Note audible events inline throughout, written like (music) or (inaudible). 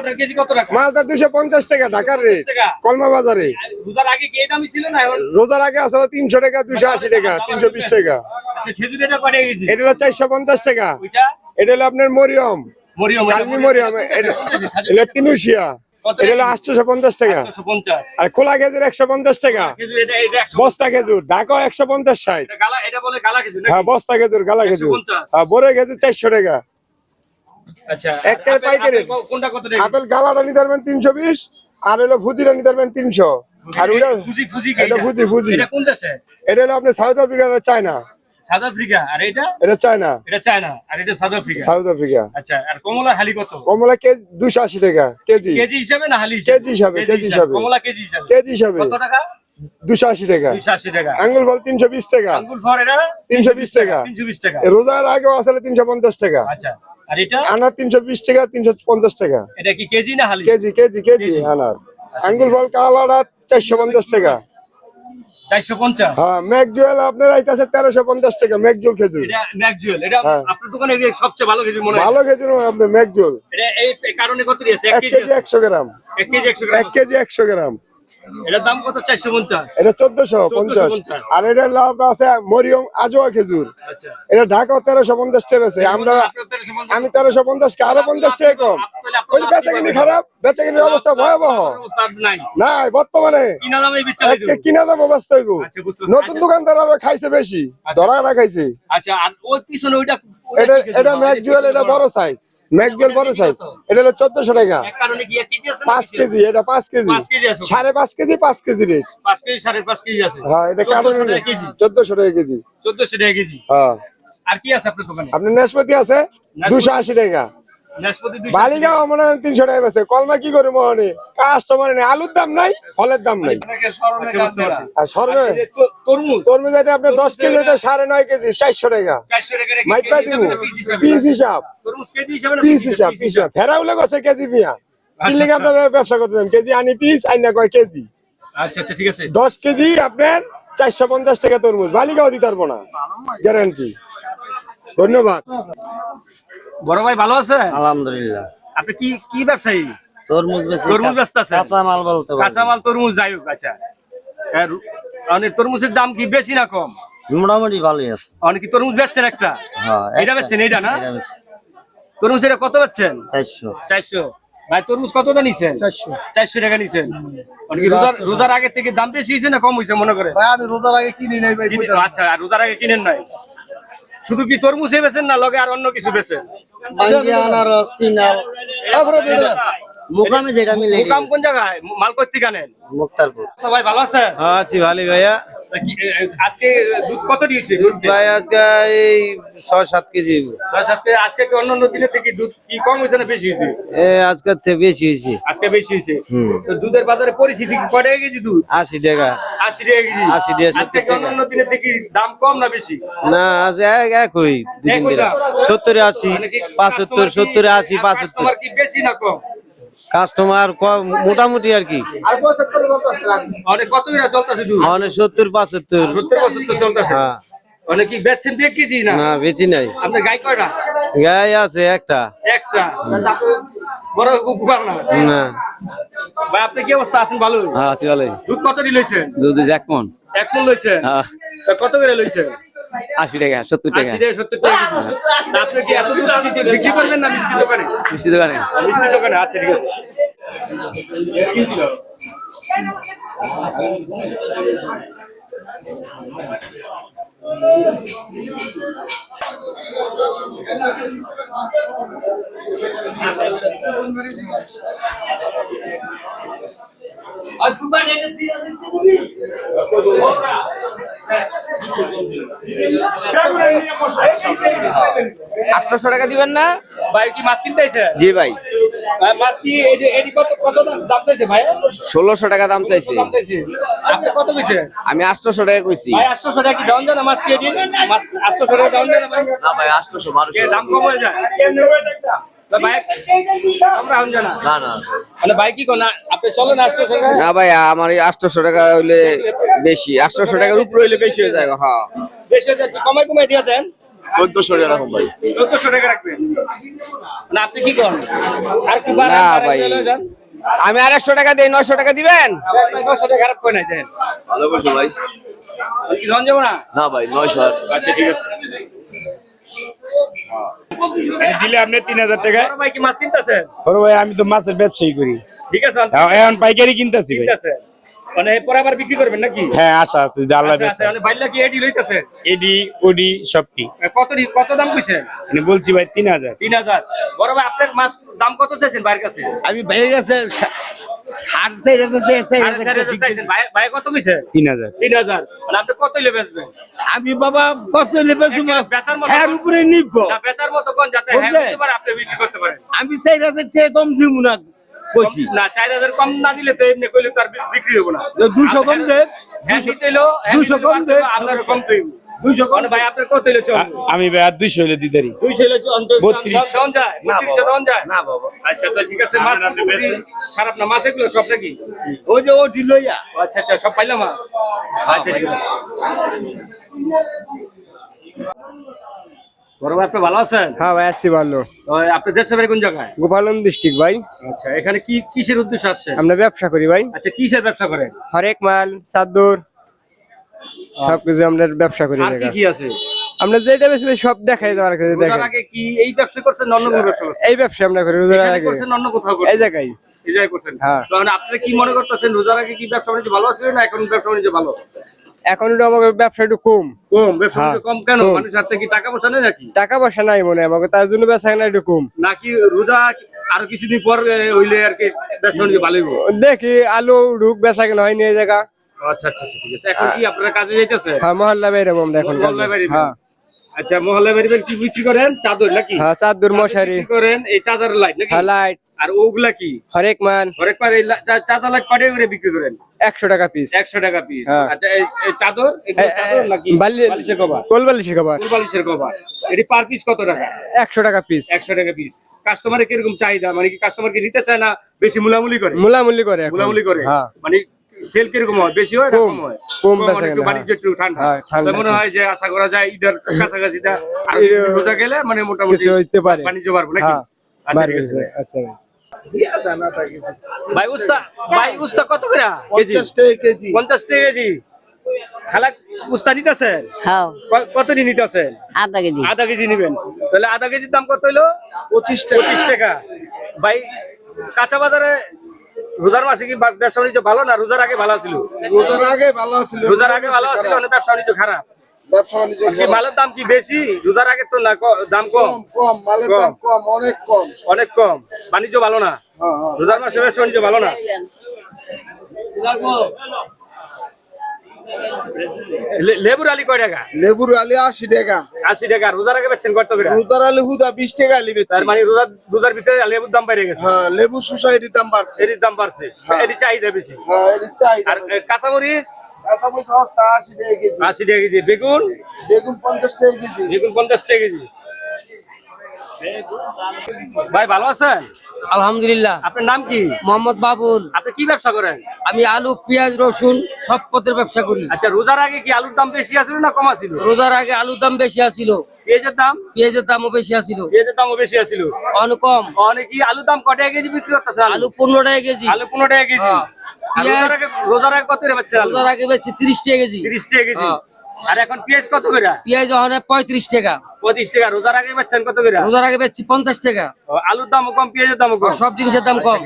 মালটার কেজি কত টাকা মালটা দুশো পঞ্চাশ টাকা ঢাকার রেট। কলমা বাজারে রোজার আগে কি দামই ছিল না এখন? রোজার আগে আসলে তিনশো টাকা দুশো আশি টাকা তিনশো বিশ টাকা। আচ্ছা খেজুর এটা গেছে। এটা হলো চারশো পঞ্চাশ টাকা। ওইটা? এটা হলো আপনার মরিয়ম। মরিয়ম কালমি মরিয়ম। এটা তিনুশিয়া। এটা হলো পঞ্চাশ টাকা। আর খোলা খেজুর একশো পঞ্চাশ টাকা। খেজুর এটা এটা 100 বস্তা খেজুর ঢাকা একশো পঞ্চাশ ষাট। হ্যাঁ বস্তা খেজুর গালা খেজুর। 150 হ্যাঁ বড় খেজুর চারশো টাকা। আচ্ছা আপেল- পাইকারি। আপেল ক- কোনটা কত আপেল গালাটা নিতে পারবেন তিনশো বিশ আর হলো ফুজিটা নিতে পারবেন তিনশো। আর ওটা ফুজি ফুজি এটা ফুজি, ফুজি। এটা কোন দেশে? এটা হলো আপনি South Africa China. South Africa. আর এটা? এটা চায়না। এটা চায়না। আর এটা সাউথ আফ্রিকা। South Africa. আচ্ছা আর কমলা হালি কত? কমলা কেজি দুশো আশি টাকা কেজি। কেজি হিসাবে না হালি কেজি হিসাবে, কেজি হিসাবে। কমলা কেজি হিসাবে। কেজি হিসাবে। কত টাকা? টাকা। টাকা। আঙ্গুল ফর এটা? রোজার আসলে তিনশো পঞ্চাশ টাকা। আচ্ছা। আর এটা? আনার তিনশো বিশ টাকা তিনশো পঞ্চাশ টাকা। এটা কি কেজি না হালি? কেজি কেজি কেজি আনার আঙ্গুল ফল কালাটা চারশো পঞ্চাশ টাকা। চারশো পঞ্চাশ? হ্যাঁ ম্যাকজুয়েল আপনার আইতাছে তেরোশো পঞ্চাশ টাকা ম্যাকজুয়েল খেজুর। এটা ম্যাকজুয়েল এটা হ্যাঁ। আপনার দোকানে সবচেয়ে ভালো খেজুর মনে হয়? ভালো খেজুর আপনার ম্যাকজুয়েল এটা এই কারণে কত দিয়েছে? এক এক কেজি। একশো গ্রাম। এক কেজি একশো এক গ্রাম কেজি একশো গ্রাম। এটার দাম কত? চারশো পঞ্চাশ। এটা চোদ্দশো পঞ্চাশ। 1450 আর এটা লাভ আছে মরিয়ম আজোয়া খেজুর। আচ্ছা। এটা ঢাকা তেরোশো পঞ্চাশ টাকা বেছে আমরা 1350 আমি তেরোশো পঞ্চাশ কে আরও পঞ্চাশ টাকা কম। ওই বেচা কিনি খারাপ বেচা কিনির অবস্থা ভয়াবহ। নাই। বর্তমানে। কিনা দামে বিচ্ছা কিনা দাম অবস্থা আচ্ছা। নতুন দোকানদার আরও খাইছে বেশি। ধরা না খাইছে। আচ্ছা আর ওই পিছনে ওইটা এটা এটা ম্যাকজুয়েল এটা বড় সাইজ ম্যাকজুয়েল বড় সাইজ এটা হলো চোদ্দশো টাকা। কারণে কি এক কেজি আছে পাঁচ কেজি এটা পাঁচ কেজি। কেজি আছে। সাড়ে পাঁচ কেজি রেট আছে। হ্যাঁ এটা কারণ 1400 টাকা কেজি। চোদ্দশো টাকা কেজি। হ্যাঁ। আর কি আছে আপনার দোকানে? আপনার নাশপাতি আছে? দুশো আশি টাকা। নাশপাতি দুইশো বালিগাঁও মনে হয় তিনশো টাকা বেছে কলমা কি করে মনে কাস্টমার নেই আলুর দাম নাই ফলের দাম নাই। আচ্ছা, সর্বে তো- তরমুজ। তরমুজ এটা দশ কেজি এটা সাড়ে নয় কেজি চারশো টাকা। মাইপা দিব হিসাবে না? পিস হিসাবে? পিস হিসাব। কেজি হিসাবে না পিস হিসাব পিস হিসাব। গেছে কেজি পিয়া। কিনলে আপনার ব্যবসা করতে কেজি আনি পিস আইনা কয় কেজি? আচ্ছা আচ্ছা ঠিক আছে। দশ কেজি আপনার চারশো পঞ্চাশ টাকা তরমুজ। বালিগাঁও দিতে পারব না। গ্যারান্টি ধন্যবাদ। বড় ভাই ভালো আছে আলহামদুলিল্লাহ। আপনি কি কি ব্যবসায়ী? তরমুজ বেশি তরমুজ ব্যস্ত আছেন? কাঁচা মাল বলতে কাঁচামাল তরমুজ যাই হোক আচ্ছা। তরমুজের দাম কি বেশি না কম? মোটামুটি ভালোই আছে। অনেক তরমুজ বেচছেন একটা? হ্যাঁ এটা বেচছেন এইটা না? তরমুজ এটা কত বেচছেন? চারশো। চারশো। ভাই তরমুজ কত দা নিছেন? চারশো। চারশো টাকা নিছেন। অনেক রোজার আগে থেকে দাম বেশি হয়েছে না কম হয়েছে মনে করে ভাই আমি রোজার আগে কিনি নাই ভাই আচ্ছা আর রোজার আগে কিনেন নাই? শুধু কি তরমুজে বেছেন না লগে আর অন্য কিছু বেছেন বাঙ্গি আনারস চিনাল মুকামে যেটা মিলে মুকাম কোন জায়গায়? মাল করতে কানেন মুক্তারপুর। সবাই ভালো আছে আছি ভালো ভাইয়া। আজকে দুধ কত দিয়েছে? দুধ ভাই আজকে এই ছয় সাত কেজি আজকে অন্য অন্য দিনের থেকে দুধ কি কম হয়েছে না বেশি হয়েছে? আজকের থেকে বেশি হয়েছে। আজকে বেশি হয়েছে। তো দুধের বাজারে পরিস্থিতি কি কয় টাকা কেজি দুধ? আশি টাকা। আশি টাকা কেজি। 80 টাকা, আজকে 70 অন্য অন্য দিনের থেকে দাম কম না বেশি? না আজ এক একই দুদিন? সত্তরে আশি মানে পাঁচাত্তর সত্তরে আশি পাঁচাত্তর বেশি না কম? কাস্টমার কম মোটামুটি আর কি। মানে সত্তর পাঁচাত্তর। হ্যাঁ। অনেক কি বেচছেন দিয়ে কেজি না? না বেশি নাই। আপনার গাই কয়টা? গায়ে আছে একটা। একটা। বড় কুকুর না? না। ভাই আপনি কি অবস্থা? আছেন ভালো হ্যাঁ আছি ভালোই। দুধ কত লইছেন? দুধ এক মন। এক মন লইছেন? হ্যাঁ। কত করে লইছেন? আশি টাকা সত্তর টাকা। আপনি কি এত দিতে বিক্রি করবেন না মিষ্টি দোকানে? মিষ্টি দোকানে। মিষ্টি দোকানে আচ্ছা ঠিক আছে। আটশোশো টাকা দিবেন না? ভাই কি মাছ কিনতে জি ভাই। মাছ কি এই যে এটি কত কত দাম- দাম চাইছে ভাই? ষোলোশো টাকা দাম চাইছি। চাইছে? আপনি কত কইছে? আমি আটশোশো টাকা কইছি। ভাই 800 টাকা কি দাম জানা মাছ কি এটি মাছ 800 টাকা দাম জানা ভাই? না ভাই আটশোশো দাম কম হয়ে যায়। তা ভাই আমরা হন জানা না না। মানে ভাই কি আপনি চলেন না ভাই আমার এই আটশোশো টাকা হইলে বেশি। আটশোশো টাকার উপরে হইলে বেশি হয়ে যায় হ্যাঁ। বেশি হয়ে যায়, কমাই কমাই দিয়ে দেন। চোদ্দশো এরকম ভাই। চোদ্দশো টাকা রাখবেন। না আপনি কি করেন? আর কি না ভাই। আমি আর একশো টাকা দিই নয়শো টাকা দিবেন? ভাই, টাকা খারাপ করে দেন। ভালো করছ ভাই কি ধন যাব না? না ভাই নয়শো আচ্ছা ঠিক আছে। দিলে আপনি তিন হাজার টাকা ভাই কি মাছ কিনতেছেন? বড় ভাই আমি তো মাছের ব্যবসায়ী করি। ঠিক আছে এখন- পাইকারি কিনতেছি ভাই। মানে এরপর আবার বিক্রি করবেন নাকি? হ্যাঁ আশা আছে যে আল্লাহ আচ্ছা, আচ্ছা, বেঁচে তাহলে বাইল্লা কি এডি লইতেছে এডি ওডি সবটি। কত কত দাম কইছেন আমি বলছি ভাই তিন হাজার। তিন হাজার। বড় ভাই আপনার মাছ দাম কত চাইছেন বাইরের কাছে? আমি বাইরে গেছে হাট চাইরে ভাই কত কইছে? মানে আপনি কত হইলে বেচবেন? আমি বাবা কত উপরে নিব। না, বেচার মতো কোন যাতে হ্যাঁ আপনি বিক্রি করতে পারেন। আমি চার হাজার টাকা কম দিব না কইছি। না চার হাজার কম না দিলে তো এমনি কইলে তো আর বিক্রি হব না। দুশো কম দে। হ্যাঁ হ্যাঁ কম দে। কম মানে ভাই আপনার কত হইলে চলবে আমি ভাই আর দুইশো হলে দিদারি দুইশো হইলে বত্রিশ। যায় বত্রিশশো দেওয়া যায়। না বাবা। আচ্ছা তো ঠিক আছে মাছ আপনি মোটামুটি বেচেন। খারাপ না মাছ এগুলো সব নাকি? ওই যে ওটি লইয়া। ও আচ্ছা আচ্ছা সব পাইলাম মাছ? আচ্ছা ঠিক বড় ভাই আপনি ভালো আছেন? হ্যাঁ ভাই আসছি ভালো। তো আপনি দেশের বাড়ি কোন জায়গায়? গোপালন ডিস্ট্রিক্ট ভাই। আচ্ছা এখানে কি কিসের উদ্দেশ্যে আসছেন আমরা ব্যবসা করি ভাই। আচ্ছা কিসের ব্যবসা করেন? হরেক মাল চাদর। সবকিছু আমরা ব্যবসা করি আর কি কি আছে? আমরা যেটা বেশি সব দেখাই তোমার কাছে আগে কি এই ব্যবসা করছেন না অন্য কোনো ব্যবসা করছেন? এই ব্যবসা আমরা করি রোজার আগে। করছেন অন্য কোথাও এই জায়গায়। এই জায়গায় করছেন। হ্যাঁ। মানে আপনি কি মনে করতেছেন রোজার আগে কি ব্যবসা বাণিজ্য ভালো ছিল না এখন ব্যবসা বাণিজ্য ভালো? এখন একটু আমাদের ব্যবসা একটু কম। কম ব্যবসা হ্যাঁ, কম কেন? মানুষ হাতে কি টাকা পয়সা নেই নাকি? টাকা পয়সা নাই মনে আমাকে তার জন্য ব্যবসা না একটু কম। নাকি রোজা আরও কিছুদিন পর হইলে আর কি ব্যবসা বাণিজ্য ভালো দেখি আলু ঢুক বেচা কেন হয়নি এই জায়গা? আচ্ছা আচ্ছা আচ্ছা, ঠিক আছে। এখন কি আপনারা কাজে যাইতেছে হ্যাঁ মহল্লা বাইরে আমরা এখন কাজে। মহল্লায় হ্যাঁ। আচ্ছা মহল্লা বাড়ি কি বিক্রি করেন? চাদর নাকি? হ্যাঁ চাদর মশারি। করেন? এই চাদর লাইট নাকি? হ্যাঁ লাইট। আর ওগুলা কি? হরেক মান। হরেক পার এই চাদর লাইট করে বিক্রি করেন? একশো টাকা পিস একশো টাকা পিস। আচ্ছা এই চাদর? এগুলো চাদর নাকি? বালিশের কভার। কোল বালিশের কভার। ফুল বালিশের কভার। এটি পার পিস কত টাকা? একশো টাকা পিস একশো টাকা পিস কাস্টমারের কীরকম চাহিদা? মানে কি কাস্টমার কি নিতে চায় না বেশি মুলামুলি করে? মুলামুলি করে মুলামুলি করে? মানে সেল কীরকম হয়? বেশি হয় কম। কম হয়? কম মানে একটু বাণিজ্য একটু ঠান্ডা। হ্যাঁ, তো মনে হয় যে আশা করা যায় ঈদের (laughs) কাছাকাছিটা রোজা গেলে মানে মোটামুটি কিছু হইতে পারে। বাণিজ্য নাকি? হ্যাঁ আচ্ছা। আচ্ছা। ভাই উস্তা ভাই উস্তা কত করে? কেজি? কেজি। পঞ্চাশ টাকা কেজি। খালা উস্তা নিতেছেন হ্যাঁ। কত দিন নিতেছেন আধা কেজি। আধা কেজি নিবেন। তাহলে আধা কেজির দাম কত হইল? পঁচিশ টাকা। পঁচিশ টাকা। ভাই কাঁচা বাজারে রোজার মাসে কি ব্যবসা বাণিজ্য ভালো না রোজার আগে ভালো ছিল? রোজার আগে ভালো ছিল। রোজার আগে ভালো ছিল অনেক ব্যবসা বাণিজ্য খারাপ? ব্যবসা বাণিজ্য মালের দাম কি বেশি? রোজার আগে তো না দাম কম? কম মালের দাম কম। অনেক কম। অনেক কম। বাণিজ্য ভালো না? রোজার মাসে ব্যবসা বাণিজ্য ভালো না? লেবুর আলি কয় টাকা? লেবুর আলি আশি টাকা। আশি টাকা। রোজার আগে বেচছেন কত করে? রোজার আলি হুদা বিশ টাকা আলি বেচছি। তার মানে রোজার রোজার ভিতরে লেবুর দাম বেড়ে গেছে। হ্যাঁ লেবু সোসাইটির দাম বাড়ছে। এর দাম বাড়ছে। এটি চাহিদা বেশি। হ্যাঁ এটা চাই আর কাঁচামরিচ? কাঁচামরিচ সস্তা আশি টাকা কেজি। আশি টাকা কেজি। বেগুন? বেগুন পঞ্চাশ টাকা কেজি। বেগুন পঞ্চাশ টাকা কেজি। ভাই ভালো আছেন? আলহামদুলিল্লাহ। আপনার নাম কি? মোহাম্মদ বাবুল। আপনি কি ব্যবসা করেন? আমি আলু পেঁয়াজ রসুন সব পথের ব্যবসা করি। আচ্ছা রোজার আগে কি আলুর দাম বেশি আছিল না কম আছিল? রোজার আগে আলুর দাম বেশি আছিল। পেঁয়াজের দাম? পেঁয়াজের দামও বেশি আছিল। পেঁয়াজের দামও বেশি আছিল। অনেক কম। অনেক কি আলুর দাম কত টাকা কেজি বিক্রি করতেছে আলু পনেরো টাকা কেজি। আলু পনেরো টাকা কেজি। রোজার আগে কত পাচ্ছে রোজার আগে বেশি তিরিশ টাকা কেজি। তিরিশ টাকা কেজি। হ্যাঁ। আর এখন পেঁয়াজ কত করে? পেঁয়াজ ওখানে পঁয়ত্রিশ টাকা। পঁচিশ টাকা। রোজার আগে কত করে? রোজার আগে বেচছি পঞ্চাশ টাকা। আলুর দামও কম পেঁয়াজের দামও কম? সব জিনিসের দাম কম।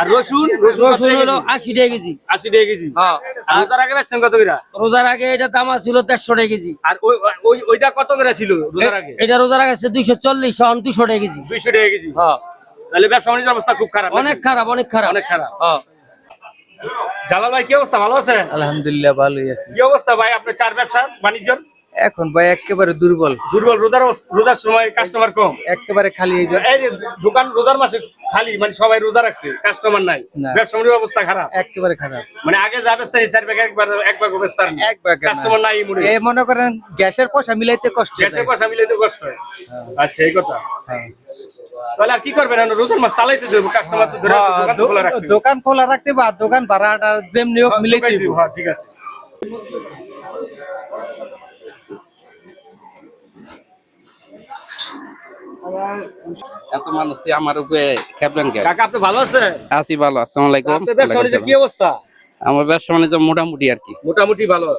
আর রসুন? রসুন হলো আশি টাকা কেজি। আশি টাকা কেজি। হ্যাঁ। রোজার আগে পাচ্ছেন কত করে? রোজার আগে এটা দাম ছিল দেড়শো টাকা কেজি। আর ওই ওই ওইটা কত করে ছিল রোজার আগে? এটা রোজার আগে দুইশো চল্লিশ এখন দুশো টাকা কেজি। দুইশো টাকা কেজি। হ্যাঁ। তাহলে ব্যবসা বাণিজ্যের অবস্থা খুব খারাপ অনেক খারাপ অনেক খারাপ। অনেক খারাপ। হ্যাঁ। জালাল ভাই কি অবস্থা? ভালো আছেন? আলহামদুলিল্লাহ ভালোই আছে। কি অবস্থা ভাই আপনার চার ব্যবসা বাণিজ্যর? এখন ভাই একেবারে দুর্বল। দুর্বল রোজার রোজার সময় কাস্টমার কম। একেবারে খালি হয়ে এই যে দোকান রোজার মাসে খালি মানে সবাই রোজা রাখছে কাস্টমার নাই। না। ব্যবসা বাণিজ্যের অবস্থা খারাপ। একেবারে খারাপ। মানে আগে যা চার ব্যাগ একবার একবার ব্যস্ত এক বাগের কাস্টমার নাই মনে এ মনে করেন গ্যাসের পয়সা মিলাইতে কষ্ট গ্যাসের পয়সা মিলাইতে কষ্ট হয়। আচ্ছা এই কথা। হ্যাঁ। তাহলে আর কি করবেন? রোজার মাস চালাইতে দেবো কাস্টমার তো ধরে হ্যাঁ, দোকান খোলা রাখতে বা দোকান ভাড়াটা যেমনি হোক মিলাইতে। হ্যাঁ, ঠিক আছে। এত মানুষ আমার উপরে খেপলেন কেন? কাকা আপনি ভালো আছেন? আছি ভালো আসসালামু আলাইকুম। আপনার ব্যবসা বাণিজ্য কি অবস্থা? আমার ব্যবসা বাণিজ্য মোটামুটি আর কি। মোটামুটি ভালো।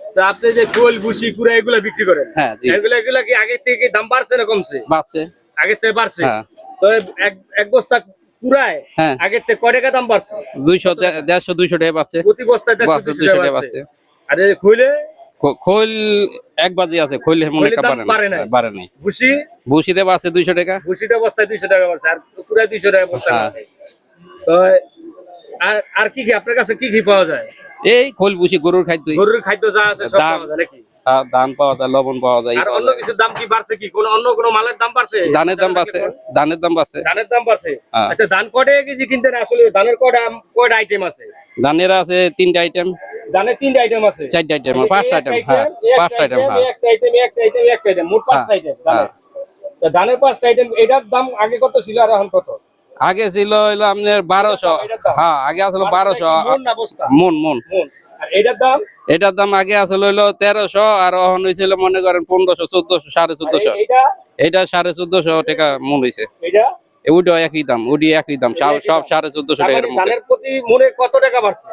তা আপনি যে খোল ভুসি কুড়া এগুলা বিক্রি করেন হ্যাঁ জি। এগুলা এগুলা কি আগে থেকে দাম বাড়ছে না কমছে? বাসে আগে থেকে বাড়ছে? হ্যাঁ। তো এক এক বস্তা কুড়ায় হ্যাঁ। আগে থেকে কয় টাকা দাম বাড়ছে? দুইশো দে- দেড়শো দুইশো টাকা বাসে প্রতি বস্তায় দেড়শো বাসে দুশো দুইশো টাকা টাকা বাড়ছে। আর এই খইলে খো- খোল এক বাজে আছে খোল মনে খৈলের দাম বাড়ে নাই। বাড়ে নাই। ভুসি? ভুসিতে বাসে দুইশো টাকা? ভুসিটা বস্তায় দুইশো টাকা বাড়ছে আর কুড়ায় দুইশো টাকা বস্তা হ্যাঁ। বাড়ছে। তো আর আর কি কি আপনার কাছে কি কি পাওয়া যায়? এই খোল ভুসি গরুর খাদ্য। গরুর খাদ্য যা আছে সব পাওয়া যায় নাকি? আহ, ধান পাওয়া যায় লবণ পাওয়া যায় আর অন্য কিছু দাম কি বাড়ছে কি? কোন অন্য কোনো মালের দাম বাড়ছে? ধানের দাম বাসে ধানের দাম বাসে ধানের দাম বাড়ছে? হ্যাঁ। আচ্ছা ধান কটে কেজি কিনতে আসলে? ধানের কটা কয়টা আইটেম আছে? ধানের আছে তিনটা আইটেম ধানের তিনটা আইটেম আছে। চারটা আইটেম পাঁচটা আইটেম হ্যাঁ পাঁচটা আইটেম হ্যাঁ। একটা item, একটা item, একটা item, মোট পাঁচটা হ্যাঁ, item ধানের। হ্যাঁ। পাঁচটা আইটেম এটার দাম আগে কত ছিল আর এখন কত? আগে ছিল হইল আপনার বারোশো। হ্যাঁ আগে আসলে বারোশো মন মন এটার দাম? এটার দাম আগে আসলে হইল তেরোশো আর এখন হয়েছিল মনে করেন পনেরোশো চোদ্দশো সাড়ে চোদ্দশো। এটা সাড়ে চোদ্দশো টাকা মন হয়েছে এটা ওইটাও একই দাম ওটি একই দাম সব সব সাড়ে চোদ্দশো টাকার মধ্যে। ধানের প্রতি মনে কত টাকা বাড়ছে?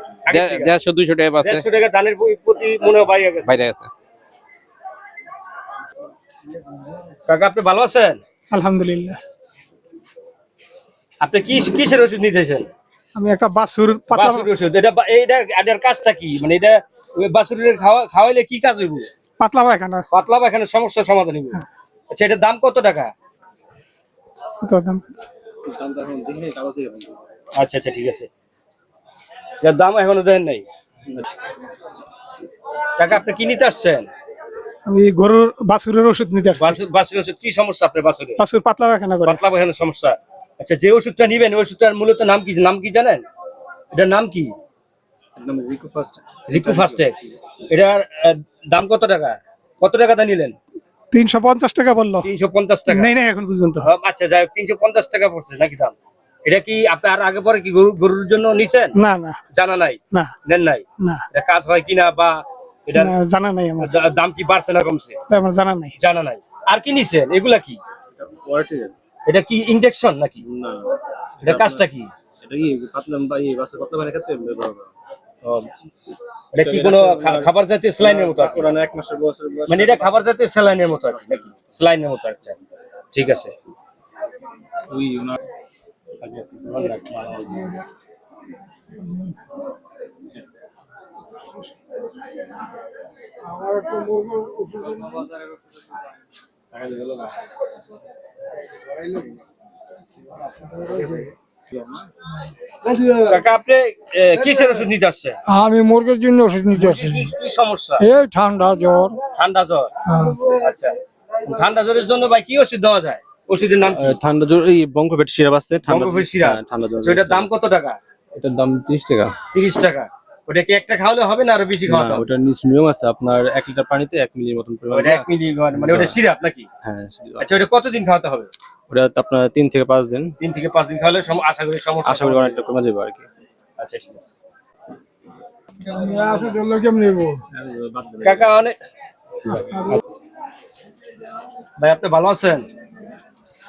দেড়শো দুইশো টাকা দেড়শো টাকা ধানের প্রতি মনে বাইরে গেছে। বাইরে আছে কাকা আপনি ভালো আছেন? আলহামদুলিল্লাহ। আপনি কি কিসের ওষুধ নিতেছেন? আমি একটা বাসুর পাতলা ওষুধ। এটা এইটা এটার কাজটা কি? মানে এটা ওই বাছুরের খাওয়া খাওয়াইলে কি কাজ হইব? পাতলা পায়খানা। পাতলা পায়খানা সমস্যার সমাধান হইব। আচ্ছা এটার দাম কত টাকা? কত দাম আচ্ছা আচ্ছা ঠিক আছে। এর দাম এখনও দেন নাই। টাকা আপনি কি নিতে আসছেন? আমি গরুর বাছুরের ওষুধ নিতে আসছি। বাছুর বাছুরের ওষুধ কি সমস্যা আপনার বাছুরে? বাছুর পাতলা পায়খানা করে। পাতলা পায়খানার সমস্যা। আচ্ছা যে ওষুধটা নিবেন ওই ওষুধটার মূলত নাম কি? নাম কি জানেন? এটার নাম কি? রিকু ফাস্টেক এটার দাম কত টাকা? কত টাকাতে নিলেন? তিনশো পঞ্চাশ টাকা বলল। তিনশো পঞ্চাশ টাকা? নেই নাই এখন পর্যন্ত। আচ্ছা যাই তিনশো পঞ্চাশ টাকা পড়ছে নাকি দাম? এটা কি আপনি আর আগে পরে কি গরু গরুর জন্য নিছেন? না না। জানা নাই? না। নেন নাই? না। এটা কাজ হয় কিনা বা এটার না, জানা নাই আমার। দাম কি বাড়ছে না কমছে? আমার জানা নাই। জানা নাই। আর কি নিছেন? এগুলা কি? এটা কি ইনজেকশন নাকি? এটা কাজটা কি? ও, এটা কি কোনো খাবার জাতীয় স্যালাইনের মতো আর কি? মানে এটা খাবার জাতীয় স্যালাইনের মতো আর কি নাকি? স্যালাইনের মতো আচ্ছা ঠিক আছে। কাকা আপনি কিসের ওষুধ নিতে আসছেন? আমি মুরগির জন্য ওষুধ নিতে আসছি। কি সমস্যা? এই ঠান্ডা জ্বর। ঠান্ডা জ্বর? আচ্ছা। ঠান্ডা জ্বরের জন্য ভাই কি ওষুধ দেওয়া যায়? ওষুধের নাম ঠান্ডা জ্বর এই বঙ্কফেট সিরাপ আছে ঠান্ডা বঙ্গোপের সিরাপ। হ্যাঁ, ঠান্ডা জ্বর তো এটার দাম কত টাকা? এটার দাম 30 টাকা। তিরিশ টাকা। ওটা কি একটা খাওয়ালে হবে না আরও বেশি খাওয়াতে হবে? ওটার নিচ নিয়ম আছে আপনার 1 লিটার পানিতে 1 মিলির মতন পরিমাণ ওটা এক মিলি মানে ওটা সিরাপ নাকি? হ্যাঁ আচ্ছা ওটা কতদিন খাওয়াতে হবে? ওটা আপনার 3 থেকে 5 দিন। তিন থেকে পাঁচ দিন খাওয়ালে আশা করি সমস্যা আশা করি অনেকটা কমে যাবে আর কি। আচ্ছা ঠিক আছে। কাকা অনেক ভাই আপনি ভালো আছেন?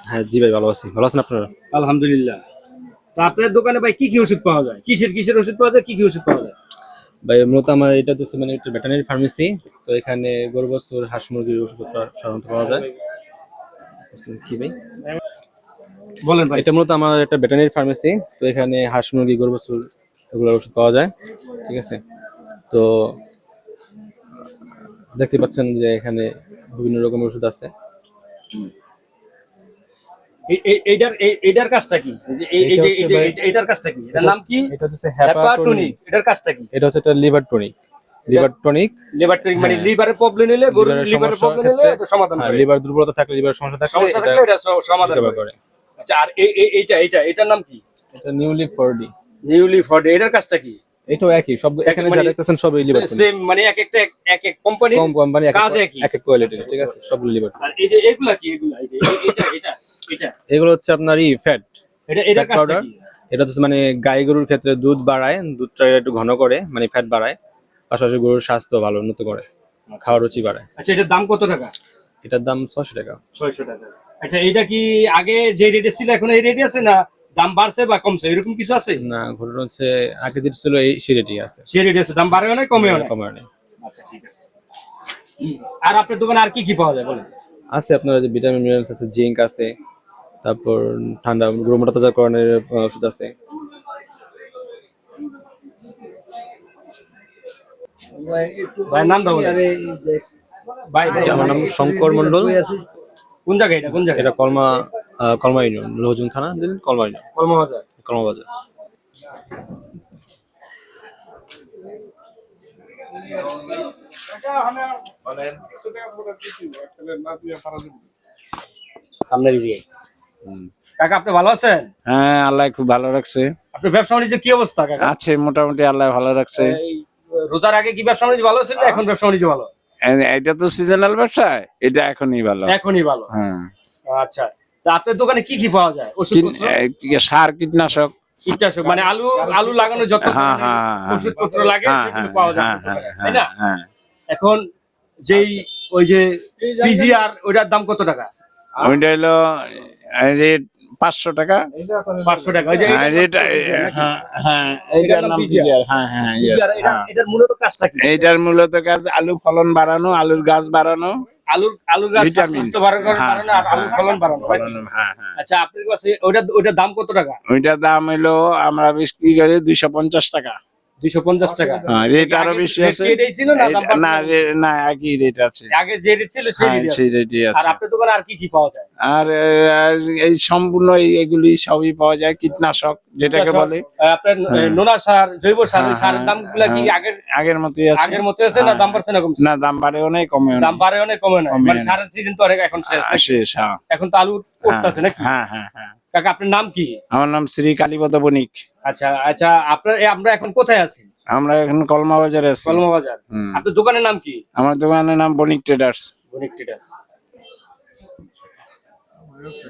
হ্যাঁ জি ভাই ভালো আছি। ভালো আছেন আপনারা? আলহামদুলিল্লাহ। তা আপনার দোকানে ভাই কি কি ওষুধ পাওয়া যায়? কিসের কিসের ওষুধ পাওয়া যায়? কি কি ওষুধ পাওয়া যায়? ভাই মূলত আমার এটা হচ্ছে মানে একটা ভেটেরিনারি ফার্মেসি তো এখানে গরু বছর হাঁস মুরগির ওষুধপত্র সাধারণত পাওয়া যায়। কি ভাই? বলেন ভাই। এটা মূলত আমার একটা ভেটেরিনারি ফার্মেসি তো এখানে হাঁস মুরগি গরু বাছুর এগুলোর ওষুধ পাওয়া যায় ঠিক আছে? তো দেখতে পাচ্ছেন যে এখানে বিভিন্ন রকমের ওষুধ আছে। এইটার এইটার কাজটা কি? এই যে- এই- এই এটা যে- হচ্ছে এই যে- ভাই- এইটা- এইটার কাজটা কি? এটার নাম কি? এটা হচ্ছে হ্যাপাটনিক এটার কাজটা কি? এটা হচ্ছে একটা liver tonic liver tonic liver tonic মানে লিভারের প্রবলেম হলে গরুর লিভারের প্রবলেম হলে এটা সমাধান হ্যাঁ করে লিভার দুর্বলতা থাকলে লিভার সমস্যা থাকলে সমস্যা থাকলে এটা সমাধান করে আচ্ছা আর এই এই- এইটা এটা এটার নাম কি? এটা নিউলি ফরডি নিউলি ফর এটার কাজটা কি? এটাও একই সব এখানে যা মানে- দেখতেছেন সবই লিভার সেম মানে এক একটা এক- এক কোম্পানি কম কোম্পানি এক কাজ এক- কোয়ালিটি ঠিক আছে সবগুলো লিভার আর এই যে এগুলা কি? এগুলা এটা এটা এটা এগুলো হচ্ছে আপনার ই ফ্যাট এটা ফ্যাট কাজটা কি? এটা হচ্ছে মানে গাই গরুর ক্ষেত্রে দুধ বাড়ায় দুধটা একটু ঘন করে মানে ফ্যাট বাড়ায়। পাশাপাশি গরুর স্বাস্থ্য ভালো উন্নত করে খাওয়ার রুচি বাড়ায়। আচ্ছা এটার দাম কত টাকা? এটার দাম ছশো টাকা। ছয়শো টাকা। আচ্ছা এটা কি আগে যে রেটে ছিল এখন এই রেটে আছে না দাম বাড়ছে বা কমছে? এরকম কিছু আছে? না ঘটনা হচ্ছে আগে যেটা ছিল এই সে সেটাই আছে। সেই রেটে আছে। দাম বাড়েও না কমেও না কমার নেই। আচ্ছা ঠিক আছে। আর আপনার দোকানে আর কি কি পাওয়া যায় বলেন? আছে আপনার যে ভিটামিন মিনারেলস আছে জিঙ্ক আছে তারপর ঠান্ডা গরু মোটা তাজাকরণের আহ, ওষুধ আছে। ভাইয়ের নামটা ভাই ভাই, আমার নাম শঙ্কর মন্ডল কোন জায়গায় এটা? কোন জায়গায় এটা কলমা কলমা ইউনিয়ন লোহজুন থানা দিন কলমা ইউনিয়ন। কলমা বাজার কলমা বাজার সামনের দিকে কাকা আপনি ভালো আছেন? হ্যাঁ আল্লাহ খুব ভালো রাখছে। আপনার ব্যবসা বাণিজ্য কি অবস্থা কাকা? আছে মোটামুটি আল্লাহ ভালো রাখছে। রোজার আগে কি ব্যবসা বাণিজ্য ভালো ছিল? না এখন ব্যবসা বাণিজ্য ভালো। এটা তো সিজনাল ব্যবসা এটা এখনই ভালো। এখনই ভালো। হ্যাঁ। আচ্ছা। তা আপনার দোকানে কি কি পাওয়া যায়? ওষুধ সার কীটনাশক। কীটনাশক মানে আলু আলু লাগানো যত হ্যাঁ, হ্যাঁ, হ্যাঁ। ওষুধপত্র লাগে হ্যাঁ সেগুলো হ্যাঁ পাওয়া যায় হ্যাঁ হ্যাঁ তাই না? এখন যেই ওই যে পিজিআর ওইটার দাম কত টাকা? ওইটা হলো রেট পাঁচশো টাকা? পাঁচশো টাকা। হ্যাঁ, হ্যাঁ হ্যাঁ এইটার নাম হ্যাঁ হ্যাঁ এটা- হ্যাঁ। এটার মূলত কাজটা কি? এইটার মূলত কাজ আলু ফলন বাড়ানো আলুর গাছ বাড়ানো। আলুর আলুর গাছ স্বাস্থ্য বাড়ানোর হ্যাঁ, আর আলুর হ্যাঁ, ফলন বাড়ানো? হ্যাঁ হ্যাঁ। আচ্ছা আপনার কাছে ওইটা ওইটার দাম কত টাকা? ওইটার দাম হলো আমরা বিক্রি করি দুইশো পঞ্চাশ টাকা। দুইশো পঞ্চাশ টাকা। হ্যাঁ রেট আরও বেশি আছে। না একই রেট আছে। আগে যে রেট ছিল সেই হ্যাঁ রেট সেই আর আছে। আপনার দোকানে আর কি কি পাওয়া যায়? আর এই সম্পূর্ণ এগুলি সবই পাওয়া যায় কীটনাশক যেটাকে বলে। আপনার হ্যাঁ। নোনা সার জৈব সার হ্যাঁ, সারের হ্যাঁ, দামগুলা কি। আগের আগের মতোই আছে। আগের মতো আছে না? দাম বাড়ছে না কমছে না দাম বাড়ে অনেক কমে দাম বাড়ে অনেক কমে না মানে। সারের সিজন তো অনেক এখন শেষ শেষ হ্যাঁ। এখন তো আলু করতেছে নাকি? হ্যাঁ হ্যাঁ হ্যাঁ। কাকা আপনার নাম কি? আমার নাম শ্রী কালীপদ বণিক। আচ্ছা আচ্ছা আপনার আমরা এখন কোথায় আছি? আমরা এখন কলমা বাজারে আছি। কলমা বাজার। আপনার দোকানের নাম কি? আমার দোকানের নাম বণিক ট্রেডার্স। বণিক ট্রেডার্স। ঠিক আছে